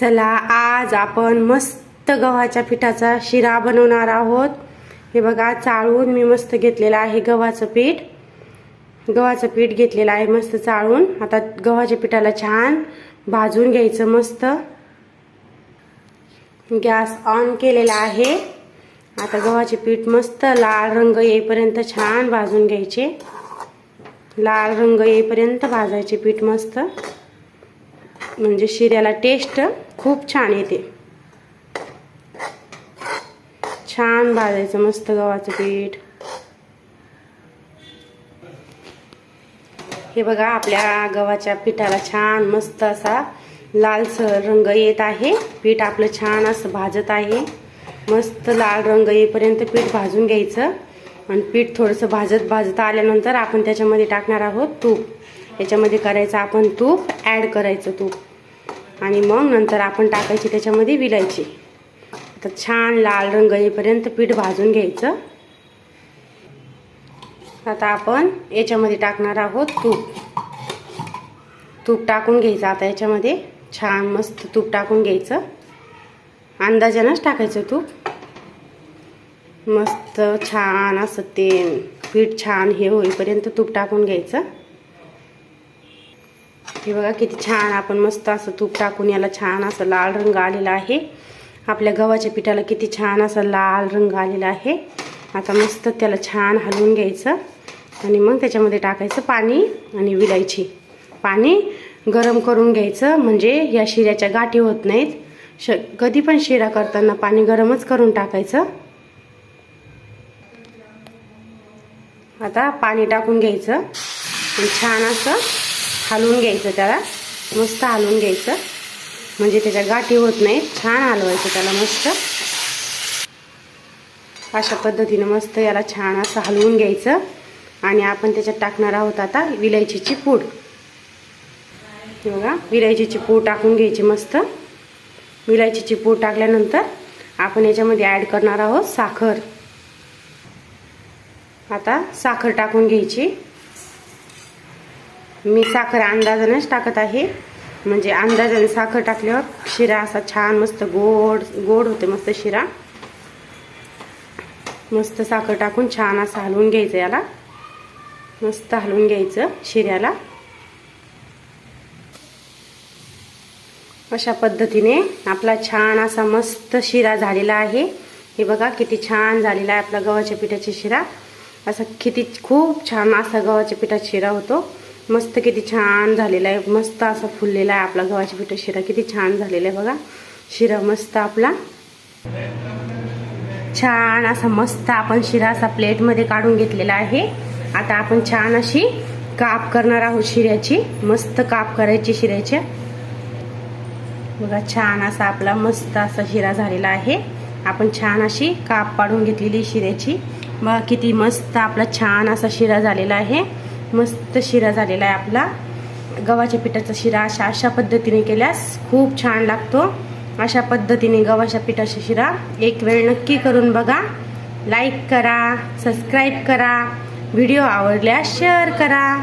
चला आज आपण मस्त गव्हाच्या पिठाचा शिरा बनवणार आहोत. हे बघा चाळून मी मस्त घेतलेलं आहे गव्हाचं पीठ. गव्हाचं पीठ घेतलेलं आहे मस्त चाळून. आता गव्हाच्या पिठाला छान भाजून घ्यायचं मस्त. गॅस ऑन केलेला आहे. आता गव्हाचे पीठ मस्त लाल रंग येईपर्यंत छान भाजून घ्यायचे. लाल रंग येईपर्यंत भाजायचे पीठ मस्त. म्हणजे शिऱ्याला टेस्ट खूप छान येते. छान भाजायचं मस्त गव्हाचं पीठ. हे बघा आपल्या गव्हाच्या पिठाला छान मस्त असा लालसर रंग येत आहे. पीठ आपलं छान असं भाजत आहे. मस्त लाल रंग येईपर्यंत पीठ भाजून घ्यायचं. आणि पीठ थोडंसं भाजत भाजत आल्यानंतर आपण त्याच्यामध्ये टाकणार आहोत तूप. याच्यामध्ये करायचं आपण तूप ॲड करायचं तूप. आणि मग नंतर आपण टाकायची त्याच्यामध्ये विलायची. आता छान लाल रंग येईपर्यंत पीठ भाजून घ्यायचं. आता आपण याच्यामध्ये टाकणार आहोत तूप. तूप टाकून घ्यायचं. आता याच्यामध्ये छान मस्त तूप टाकून घ्यायचं. अंदाजानंच टाकायचं तूप. मस्त छान असं ते पीठ छान हे होईपर्यंत तूप टाकून घ्यायचं. हे बघा किती छान आपण मस्त असं तूप टाकून याला छान असं लाल रंग आलेला आहे. आपल्या गव्हाच्या पिठाला किती छान असा लाल रंग आलेला आहे. आता मस्त त्याला छान हलवून घ्यायचं आणि मग त्याच्यामध्ये टाकायचं पाणी आणि विलायची. पाणी गरम करून घ्यायचं म्हणजे या शिऱ्याच्या गाठी होत नाहीत. श कधी पण शिरा करताना पाणी गरमच करून टाकायचं. आता पाणी टाकून घ्यायचं. आणि छान असं हलवून घ्यायचं त्याला. मस्त हलवून घ्यायचं. म्हणजे त्याच्या गाठी होत नाही छान हलवायचं त्याला मस्त. अशा पद्धतीनं मस्त याला छान असं हलवून घ्यायचं. आणि आपण त्याच्यात टाकणार आहोत आता विलायचीची पूड. बघा विलायचीची पूड टाकून घ्यायची मस्त. विलायचीची पूड टाकल्यानंतर आपण याच्यामध्ये ॲड करणार आहोत साखर. आता साखर टाकून घ्यायची. मी साखर अंदाजानेच टाकत आहे. म्हणजे अंदाजाने साखर टाकल्यावर शिरा असा छान मस्त गोड गोड होते मस्त शिरा. मस्त साखर टाकून छान असं हलवून घ्यायचं याला. मस्त हलवून घ्यायचं शिऱ्याला. अशा पद्धतीने आपला छान असा मस्त शिरा झालेला आहे. हे बघा किती छान झालेला आहे आपला गव्हाच्या पिठाची शिरा. असा किती खूप छान असा गव्हाच्या पिठाचा शिरा होतो. मस्त किती छान झालेला आहे. मस्त असा फुललेला आहे आपला गव्हाच्या पिठा शिरा किती छान झालेला आहे बघा. शिरा मस्त आपला. छान असा मस्त आपण शिरा असा प्लेटमध्ये काढून घेतलेला आहे. आता आपण छान अशी काप करणार आहोत शिऱ्याची. मस्त काप करायची शिऱ्याच्या बघा छान असा आपला मस्त असा शिरा झालेला आहे. आपण छान अशी काप पाडून घेतलेली शिऱ्याची. बघा किती मस्त आपला छान असा शिरा झालेला आहे. मस्त शिरा झालेला आहे आपला. गव्हाच्या पिठाचा शिरा अशा अशा पद्धतीने केल्यास खूप छान लागतो. अशा पद्धतीने गव्हाच्या पिठाचा शिरा एक वेळ नक्की करून बघा. लाईक करा सबस्क्राईब करा. व्हिडिओ आवडल्यास शेअर करा.